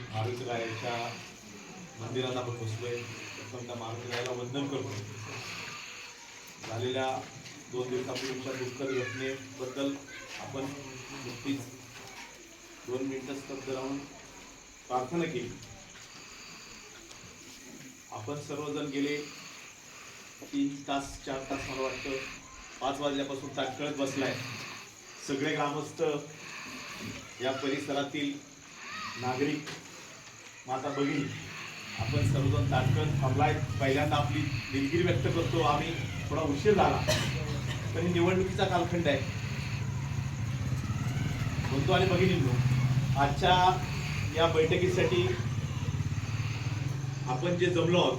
मारुती रायाच्या मंदिरात आपण बसलोय. पण त्या मारुती रायाला वंदन करतो झालेल्या दोन दिवसापूर्वीच्या दुःखद घटनेबद्दल आपण नुकतीच दोन मिनिटं स्तब्ध राहून प्रार्थना केली. आपण सर्वजण गेले. तीन तास चार तास मला वाटतं पाच वाजल्यापासून ताटकळत बसलाय. सगळे ग्रामस्थ या परिसरातील नागरिक माता भगिनी आपण सर्वजण ताटकन थांबलाय. पहिल्यांदा आपली दिलगिरी व्यक्त करतो. आम्ही थोडा उशीर झाला. पण निवडणुकीचा कालखंड आहे. म्हणतो आणि भगिनींनो आजच्या या बैठकीसाठी आपण जे जमलो आहोत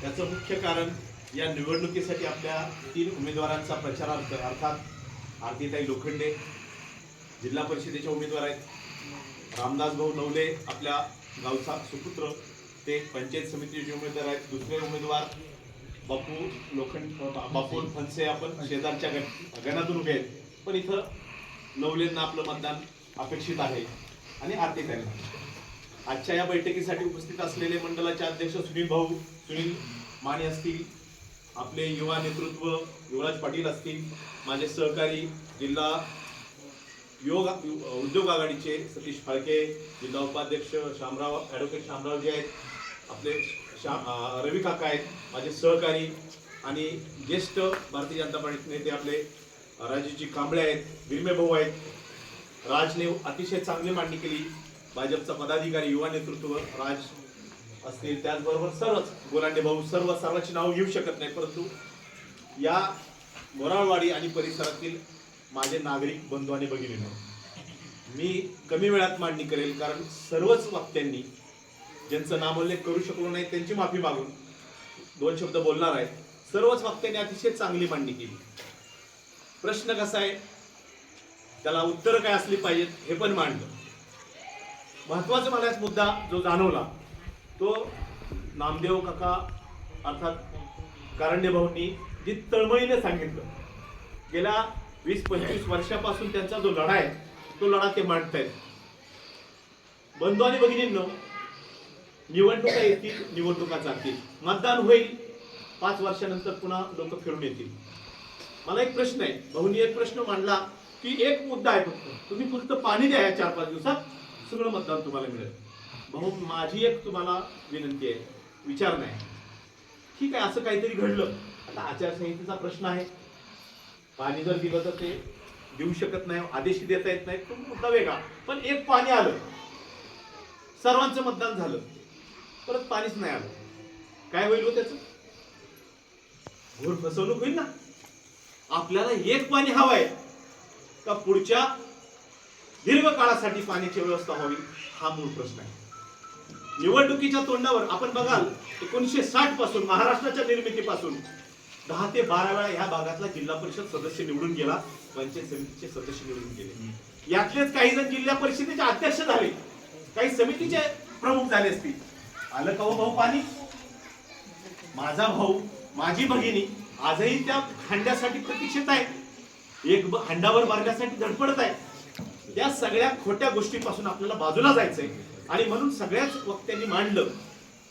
त्याचं मुख्य कारण या निवडणुकीसाठी आपल्या तीन उमेदवारांचा प्रचारार्थ अर्थात आरतीताई लोखंडे जिल्हा परिषदेचे उमेदवार आहेत. रामदास भाऊ नवले आपल्या गावचा सुपुत्र ते पंचायत समितीचे उमेदवार आहेत. दुसरे उमेदवार बापू लोखंड बापू फनसे आपण शेजारच्या गण- गणातून उभे आहेत. पण इथं नवलेंना आपलं मतदान अपेक्षित आहे आणि आरतीताईंना आजच्या या बैठकीसाठी उपस्थित असलेले मंडळाचे अध्यक्ष सुनील भाऊ सुनील माने असतील आपले युवा नेतृत्व युवराज पाटील असतील माझे सहकारी जिल्हा योग उद्योग आघाडीचे सतीश फाळके जिल्हा उपाध्यक्ष शामराव ॲडव्होकेट शामरावजी आहेत. आपले शा रवी काका आहेत माझे सहकारी आणि ज्येष्ठ भारतीय जनता पार्टी नेते आपले राजूजी कांबळे आहेत बिरमे भाऊ आहेत. राजने अतिशय चांगली मांडणी केली. भाजपचा पदाधिकारी युवा नेतृत्व राज असतील त्याचबरोबर सर्वच गोलांडे भाऊ सर्व सर्वांची नाव घेऊ शकत नाही. परंतु या मोराळवाडी आणि परिसरातील माझे नागरिक बंधू आणि भगिनींनो मी कमी वेळात मांडणी करेल कारण सर्वच वक्त्यांनी ज्यांचं नामोल्लेख करू शकलो नाही त्यांची माफी मागून दोन शब्द बोलणार आहेत सर्वच वक्त्यांनी अतिशय चांगली मांडणी केली. प्रश्न कसा आहे? त्याला उत्तरं काय असली पाहिजेत हे पण मांडलं. महत्त्वाचा मला एक मुद्दा जो जाणवला तो नामदेव काका अर्थात कारंडे जी तळमळीने सांगितलं. गेल्या वीस पंचवीस वर्षापासून त्यांचा जो लढा आहे तो लढा ते मांडतायत. बंधू आणि भगिनींनो निवडणुका येतील निवडणुका जातील. मतदान होईल पाच वर्षानंतर पुन्हा लोक फिरून येतील. मला एक प्रश्न आहे. भाऊनी एक प्रश्न मांडला की एक मुद्दा आहे फक्त. तुम्ही फक्त पाणी द्या या चार पाच दिवसात सगळं मतदान तुम्हाला मिळेल. भाऊ माझी एक तुम्हाला विनंती आहे विचार नाही ठीक आहे असं काहीतरी घडलं. आता आचारसंहितेचा प्रश्न आहे. पाणी जर दिलं तर ते देऊ शकत नाही आदेश देता येत नाही तो मुद्दा वेगळा. पण एक पाणी आलं सर्वांचं मतदान झालं परत पाणीच नाही आलं. काय होईल हो त्याचं? घोर फसवणूक होईल ना? आपल्याला एक पाणी हवंय का पुढच्या दीर्घ काळासाठी पाण्याची व्यवस्था व्हावी? हा मूळ प्रश्न आहे. निवडणुकीच्या तोंडावर आपण बघाल एकोणीसशे साठपासून महाराष्ट्राच्या निर्मितीपासून दहा ते बारा वेळा ह्या भागातला जिल्हा परिषद सदस्य निवडून गेला पंचायत समितीचे सदस्य निवडून गेले. यातलेच काही जण जिल्हा परिषदेचे अध्यक्ष झाले. काही समितीचे प्रमुख झाले असतील. आलं का हो भाऊ पाणी? माझा भाऊ माझी भगिनी आजही त्या हांड्यासाठी प्रतीक्षित आहे एक हांडावर भरण्यासाठी धडपडत आहे या सगळ्या खोट्या गोष्टीपासून आपल्याला बाजूला जायचंय. आणि म्हणून सगळ्याच वक्त्यांनी मांडलं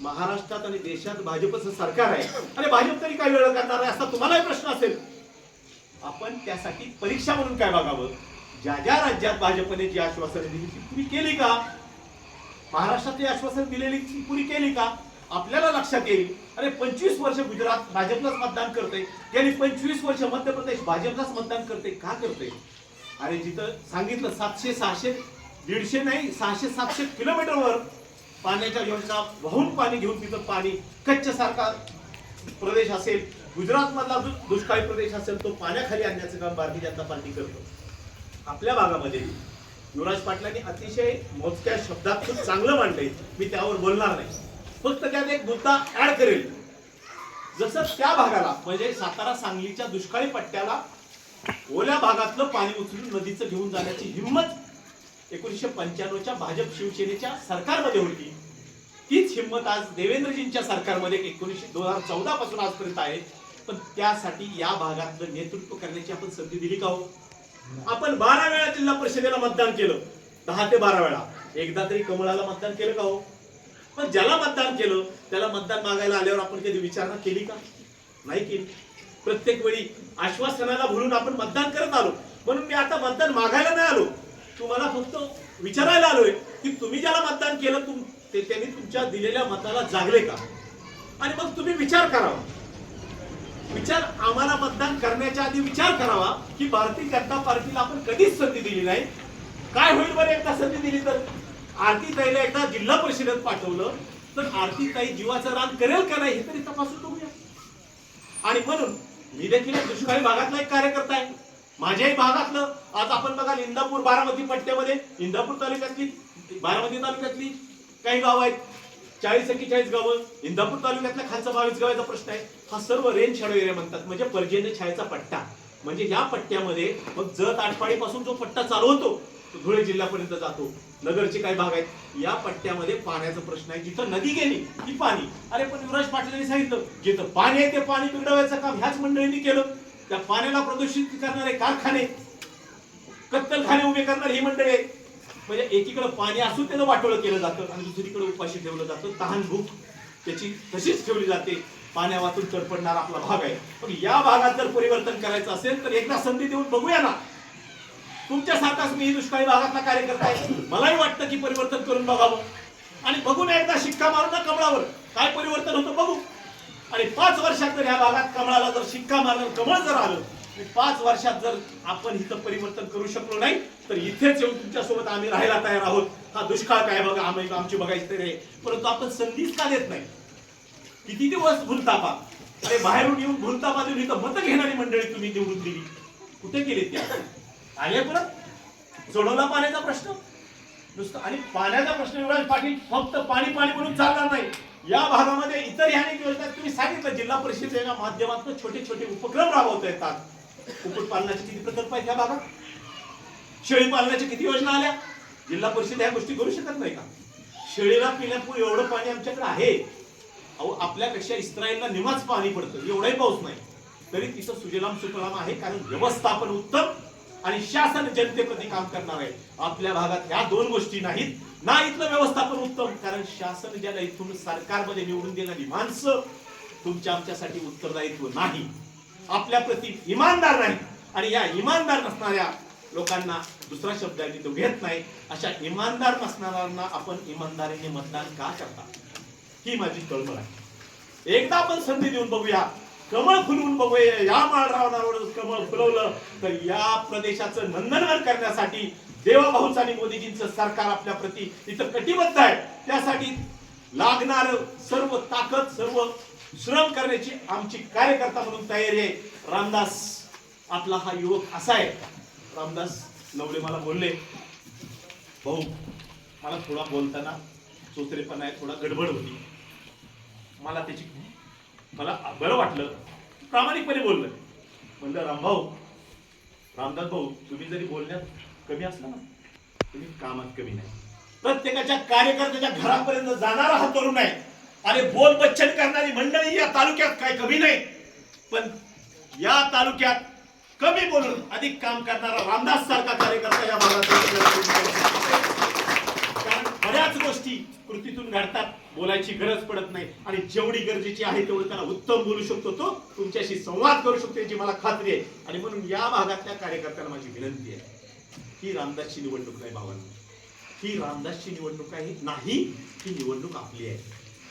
महाराष्ट्रात आणि देशात भाजपचं सरकार आहे. आणि भाजप तरी काय वेळ करणार आहे असा तुम्हालाही प्रश्न असेल. आपण त्यासाठी परीक्षा म्हणून काय बघावं? ज्या ज्या राज्यात भाजपने जी आश्वासनं दिली ती पुरी केली का? महाराष्ट्रातली आश्वासन दिलेली ती पुरी केली का? आपल्याला लक्षात येईल. अरे पंचवीस वर्ष गुजरात भाजपलाच मतदान करते. गेली पंचवीस वर्ष मध्य प्रदेश भाजपलाच मतदान करते. का करते? अरे जिथं सांगितलं सातशे सहाशे दीडशे नाही सहाशे सातशे किलोमीटरवर पाण्याच्या योजना वाहून पाणी घेऊन तिथं पाणी कच्छ सारखा प्रदेश असेल गुजरात मधला जो दुष्काळी प्रदेश असेल तो पाण्याखाली आणण्याचं काम भारतीय जनता पार्टी करतो. आपल्या भागामध्ये युवराज पाटलांनी अतिशय मोजक्या शब्दात खूप चांगलं मांडलंय. मी त्यावर बोलणार नाही. फक्त त्यात एक मुद्दा ऍड करेल. जसं त्या भागाला म्हणजे सातारा सांगलीच्या दुष्काळी पट्ट्याला ओल्या भागातलं पाणी उचलून नदीचं घेऊन जाण्याची हिंमत एकोणीसशे पंच्याण्णवच्या भाजप शिवसेनेच्या सरकारमध्ये होती. तीच हिंमत आज देवेंद्रजींच्या सरकारमध्ये एकोणीसशे दोन हजार चौदा पासून आजपर्यंत आहे. पण त्यासाठी या भागातलं नेतृत्व करण्याची आपण संधी दिली का हो? आपण बारा वेळा जिल्हा परिषदेला मतदान केलं. दहा ते बारा वेळा. एकदा तरी कमळाला मतदान केलं का हो? पण ज्याला मतदान केलं त्याला मतदान मागायला आल्यावर आपण कधी विचारणा केली का? नाही केली. प्रत्येक वेळी आश्वासनाला भरून आपण मतदान करत आलो. म्हणून मी आता मतदान मागायला नाही आलो. तुम्हाला फक्त विचारायला आलोय की तुम्ही ज्याला मतदान केलं तुम ते त्यांनी तुमच्या दिलेल्या मताला जागले का? आणि मग तुम्ही विचार करावा. विचार आम्हाला मतदान करण्याच्या आधी विचार करावा की भारतीय जनता पार्टीला आपण कधीच संधी दिली नाही. काय होईल बरं एकदा संधी दिली तर? आरती ताईला एकदा जिल्हा परिषदेत पाठवलं तर आरती ताई जीवाचं रान करेल का नाही हे तरी तपासून बघूया. आणि म्हणून मी देखील दुष्काळी भागातला एक कार्यकर्ता आहे. माझ्याही भागातलं. आज आपण बघाल इंदापूर बारामती पट्ट्यामध्ये. इंदापूर तालुक्यातली बारामती तालुक्यातली काही गाव आहेत. चाळीस एक्केचाळीस गावं. इंदापूर तालुक्यातल्या खालचा बावीस गावाचा प्रश्न आहे. हा सर्व रेन शॅडो एरिया म्हणतात. म्हणजे पर्जन्य छायाचा पट्टा. म्हणजे या पट्ट्यामध्ये मग जत आठपाडीपासून जो पट्टा चालवतो तो धुळे जिल्ह्यापर्यंत जातो. नगरचे काही भाग आहेत. या पट्ट्यामध्ये पाण्याचा प्रश्न आहे. जिथं नदी गेली ती पाणी. अरे पण युवराज पाटील सांगितलं जिथं पाणी आहे ते पाणी बिघडवायचं काम ह्याच मंडळींनी केलं. त्या पाण्याला प्रदूषित करणारे कारखाने कत्तलखाने उभे करणारे ही मंडळे. म्हणजे एकीकडे पाणी असून त्याचं वाटोळं केलं जातं आणि दुसरीकडे उपाशी ठेवलं जातं. तहान भूक त्याची तशीच ठेवली जाते. पाण्या वाचून तडपडणारा आपला भाग आहे. पण या भागात जर परिवर्तन करायचं असेल तर एकदा संधी देऊन बघूया ना. तुमच्यासारखाच मी दुष्काळी भागातला कार्यकर्ता आहे. मलाही वाटतं की परिवर्तन करून बघावं. आणि बघून एकदा शिक्का मारून ना कमळावर. काय परिवर्तन होतं बघू. आणि पाच वर्षात जर ह्या भागात कमळाला जर शिक्का मारलं कमळ जर आलं आणि पाच वर्षात जर आपण इथं परिवर्तन करू शकलो नाही तर इथेच येऊन तुमच्यासोबत आम्ही राहायला तयार आहोत. हा दुष्काळ काय बघा आम्ही आमची बघायची तरी आहे. परंतु आपण संधीच का देत नाही? किती दिवस भूलतापा? अरे बाहेरून येऊन भूलतापा देऊन इथं मत घेणारी मंडळी तुम्ही निवडून दिली. कुठे गेली त्या? आले परत? सोडवला पाण्याचा प्रश्न? नुसतं आणि पाण्याचा प्रश्न युवराज पाटील फक्त पाणी पाणी म्हणून चालणार नाही. या भागामध्ये इतर अनेक योजना तुम्ही सांगितलं जिल्हा परिषदेच्या माध्यमातून छोटे छोटे उपक्रम राबवता येतात. कुक्कुटपालनाचे किती प्रकल्प आहेत या भागात? शेळी पालनाच्या किती योजना आल्या? जिल्हा परिषद ह्या गोष्टी करू शकत नाही का? शेळीला पिण्यापूर्वी एवढं पाणी आमच्याकडे आहे. अहो आपल्यापेक्षा इस्रायलला निवाच पाणी पडतं. एवढाही पाऊस नाही. तरी तिथं सुजलाम सुफलाम आहे. कारण व्यवस्थापन उत्तम. आणि शासन जनतेप्रती काम करणार आहे. आपल्या भागात ह्या दोन गोष्टी नाहीत. ना इथलं व्यवस्थापन उत्तम कारण शासन ज्याला इथून सरकारमध्ये निवडून देणारी माणसं तुमच्या आमच्यासाठी उत्तरदायित्व नाही. आपल्या प्रती इमानदार नाही. आणि या इमानदार नसणाऱ्या लोकांना दुसरा शब्द आहे तो घेत नाही. अशा इमानदार नसणाऱ्यांना आपण इमानदारीने मतदान का करता? ही माझी कळमळ आहे. एकदा आपण संधी देऊन बघूया. कमळ फुलवून बघूया. या माळरावणावर कमळ फुलवलं तर या प्रदेशाचं नंदनवन करण्यासाठी देवाभाऊच आणि मोदीजींचं सरकार आपल्या प्रती इथं कटिबद्ध आहे. त्यासाठी लागणार सर्व ताकद सर्व श्रम करण्याची आमची कार्यकर्ता म्हणून तयारी आहे. रामदास आपला हा युवक असा आहे. रामदास नवले मला बोलले. भाऊ मला थोडा बोलताना चोचरेपणा आहे थोडा गडबड होती. मला त्याची मला बरं वाटलं. प्रामाणिकपणे बोललं. म्हणलं रामभाऊ रामदास भाऊ तुम्ही जरी बोलण्यात कमी असला ना तुम्ही कामात कमी नाही. प्रत्येकाच्या कार्यकर्त्याच्या घरापर्यंत जाणारा हा तरुण आहे. आणि बोल बच्चन करणारी मंडळी या तालुक्यात काय कमी नाही. पण या तालुक्यात कमी बोलून अधिक काम करणारा रामदास सारखा कार्यकर्ता या भागात कारण बऱ्याच गोष्टी कृतीतून घडतात. बोलायची गरज पडत नाही. आणि जेवढी गरजेची आहे तेवढं त्याला उत्तम बोलू शकतो तो. तुमच्याशी संवाद करू शकतो याची मला खात्री आहे. आणि म्हणून या भागातल्या कार्यकर्त्यांना माझी विनंती आहे. ही रामदासची निवडणूक नाही भावांनो. ही रामदासची निवडणूक आहे नाही ही निवडणूक आपली आहे.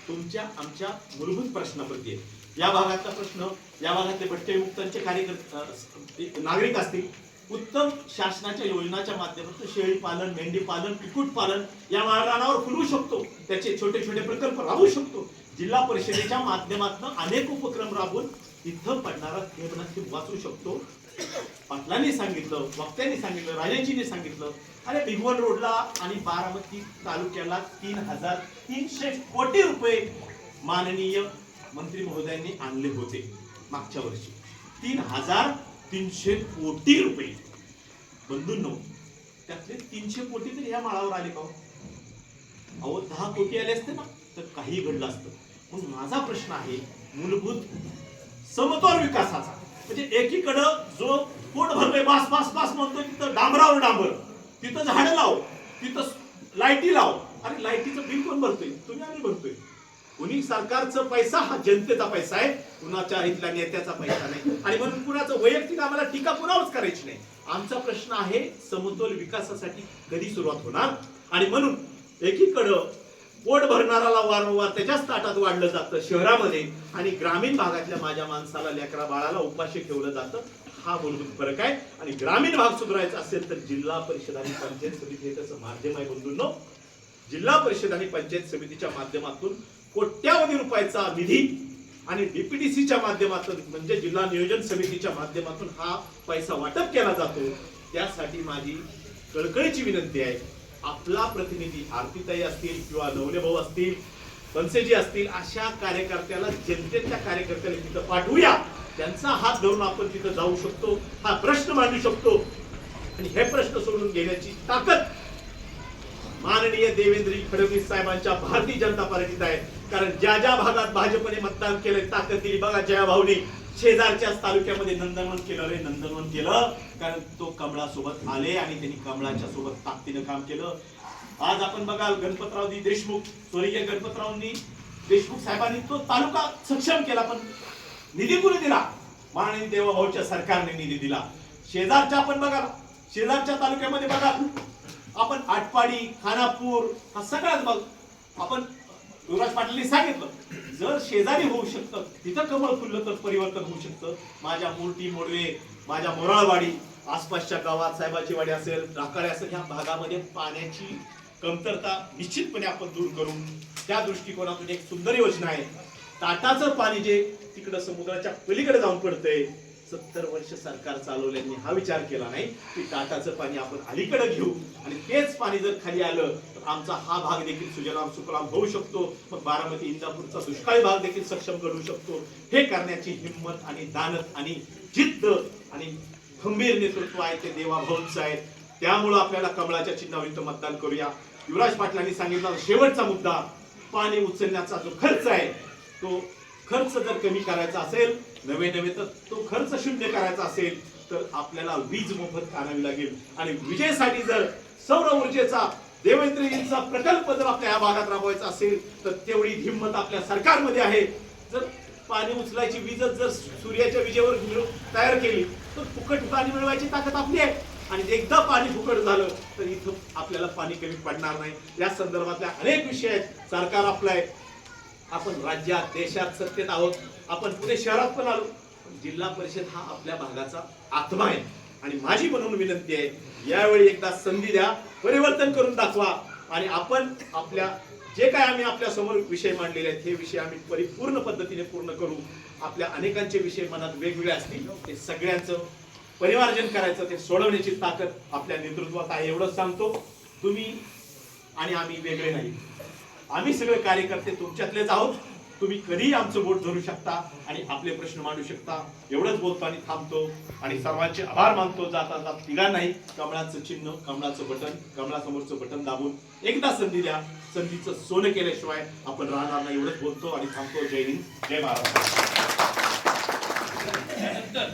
तुमच्या आमच्या मूलभूत प्रश्नाप्रती आहे. या भागातला प्रश्न या भागातले भट्टविमुक्तांचे कार्यकर्ते नागरिक असतील उत्तम शासनाच्या योजनाच्या माध्यमातून शेळी पालन मेंढी पालन कुक्कुट पालन या माळरानावर फुलवू शकतो. त्याचे छोटे छोटे प्रकल्प राबवू शकतो. जिल्हा परिषदेच्या माध्यमातून अनेक उपक्रम राबवून इथं पडणारा थेंब वाचू शकतो. पाटलांनी सांगितलं वक्त्यांनी सांगितलं राजांजींनी सांगितलं अरे भिगवण रोडला आणि बारामती तालुक्याला तीन हजार तीनशे कोटी रुपये माननीय मंत्री महोदयांनी आणले होते मागच्या वर्षी. तीन हजार तीनशे कोटी रुपये. बंधूंनो त्यातले तीनशे कोटी तर ह्या माळावर आले का अहो दहा कोटी आले असते ना तर काही घडलं असतं. मग माझा प्रश्न आहे मूलभूत समतोल विकासाचा. म्हणजे एकीकडं जो पोट भरले बास बास बास म्हणतो तिथं डांबरावर डांबर. तिथं झाडं लाव तिथं लाईटी लाव. अरे लाईटीचं बिल कोण भरतोय? तुम्ही आम्ही भरतोय. कुणी सरकारचा पैसा हा जनतेचा पैसा आहे. कुणाच्या इथल्या नेत्याचा पैसा नाही. आणि म्हणून कुणाचं वैयक्तिक आम्हाला टीका कुणावरच करायची नाही. आमचा प्रश्न आहे समतोल विकासासाठी कधी सुरुवात होणार? आणि म्हणून एकीकडं पोट भरणाराला वारंवार त्याच्याच ताटात वाढलं जातं शहरामध्ये आणि ग्रामीण भागातल्या माझ्या माणसाला लेकरा बाळाला उपाशी ठेवलं जातं. हा मूलभूत फरक आहे. आणि ग्रामीण भाग सुधारायचा असेल तर जिल्हा परिषद आणि पंचायत समिती हे त्याचं माध्यम आहे बंधूंनो. जिल्हा परिषद आणि पंचायत समितीच्या माध्यमातून कोट्यावधी रुपयाचा निधी आणि डीपीडीसीच्या माध्यमातून म्हणजे जिल्हा नियोजन समितीच्या माध्यमातून हा पैसा वाटप केला जातो त्यासाठी माझी कळकळीची विनंती आहे. आपला प्रतिनिधी आरतीताई असतील किंवा नवले भाऊ असतील बनसेजी असतील अशा कार्यकर्त्याला जनतेच्या कार्यकर्त्याला तिथं पाठवूया. त्यांचा हात धरून आपण तिथं जाऊ शकतो हा प्रश्न मांडू शकतो. आणि हे प्रश्न सोडून घेण्याची ताकद माननीय देवेंद्री फडणवीस साहेबांच्या भारतीय जनता पार्टीत आहे. कारण ज्या ज्या भागात भाजपने मतदान केलंय ताकद दिली बघा जया भाऊनी शेजारच्याच तालुक्यामध्ये नंदनवन केलं रे नंदनवन केलं. कारण तो कमळासोबत आले आणि त्यांनी कमळाच्या सोबत ताकदीनं काम केलं. आज आपण बघाल गणपतरावनी देशमुख स्वर्गीय गणपतरावांनी देशमुख साहेबांनी तो तालुका सक्षम केला पण निधी कुणी दिला? माननीय देवाभाऊच्या सरकारने निधी दिला. शेजारच्या आपण बघा शेजारच्या तालुक्यामध्ये बघा आपण आटपाडी खानापूर हा सगळ्याच बघ. आपण युवराज पाटीलने सांगितलं जर शेजारी होऊ शकतं तिथं कमळ फुललं तर परिवर्तन होऊ शकतं. माझ्या मुरटी मोडवे माझ्या मोराळवाडी आसपासच्या गावात साहेबाची वाडी असेल राकाळे असेल ह्या भागामध्ये पाण्याची कमतरता निश्चितपणे आपण दूर करू. त्या दृष्टिकोनातून एक सुंदर योजना आहे. ताटाचं पाणी जे तिकडं समुद्राच्या पलीकडे जाऊन पडतंय सत्तर वर्ष सरकार चालवल्याने हा विचार केला नाही की टाटाचं पाणी आपण अलीकडे घेऊ. आणि तेच पाणी जर खाली आलं तर आमचा हा भाग देखील सुजलाम सुकलाम होऊ शकतो. मग बारामती इंदापूरचा दुष्काळी भाग देखील सक्षम करू शकतो. हे करण्याची हिंमत आणि दानत आणि जिद्द आणि खंबीर नेतृत्व आहे ते देवाभाऊंचं आहे. त्यामुळं आपल्याला कमळाच्या चिन्हावर इथं मतदान करूया. युवराज पाटलांनी सांगितला शेवटचा मुद्दा पाणी उचलण्याचा जो खर्च आहे तो खर्च जर कमी करायचा असेल नवे नवे तर तो खर्च शून्य करायचा असेल तर आपल्याला वीज मोफत आणावी लागेल. आणि विजेसाठी जर सौर ऊर्जेचा देवेंद्रजींचा प्रकल्प जर आपल्या या भागात राबवायचा असेल तर तेवढी हिंमत आपल्या सरकारमध्ये आहे. जर पाणी उचलायची वीज जर सूर्याच्या विजेवर तयार केली तर फुकट पाणी मिळवायची ताकद आपली आहे. आणि एकदा पाणी फुकट झालं तर इथं आपल्याला पाणी कमी पडणार नाही. या संदर्भातल्या अनेक विषय आहेत. सरकार आपलं आहे. आपण राज्यात देशात सत्तेत आहोत. आपण पुणे शहरात पण आलो. जिल्हा परिषद हा आपल्या भागाचा आत्मा आहे. आणि माझी म्हणून विनंती आहे यावेळी एकदा संधी द्या परिवर्तन करून दाखवा. आणि आपण आपल्या जे काय आम्ही आपल्यासमोर विषय मांडलेले आहेत हे विषय आम्ही परिपूर्ण पद्धतीने पूर्ण करू. आपल्या अनेकांचे विषय मनात वेगवेगळे असतील. ते सगळ्यांचं परिवारजन करायचं ते सोडवण्याची ताकद आपल्या नेतृत्वात आहे एवढंच सांगतो. तुम्ही आणि आम्ही वेगळे नाही. आम्ही सगळे कार्यकर्ते तुमच्यातलेच आहोत. तुम्ही कधीही आमचं बोट धरू शकता आणि आपले प्रश्न मांडू शकता. एवढंच बोलतो आणि थांबतो आणि सर्वांचे आभार मानतो. जाता जात तिघा नाही कमळाचं चिन्ह कमळाचं बटन कमळासमोरचं बटन दाबून एकदा संधी द्या. संधीचं सोनं केल्याशिवाय आपण राहणार नाही. एवढंच बोलतो आणि थांबतो. जय हिंद. जय महाराष्ट्र.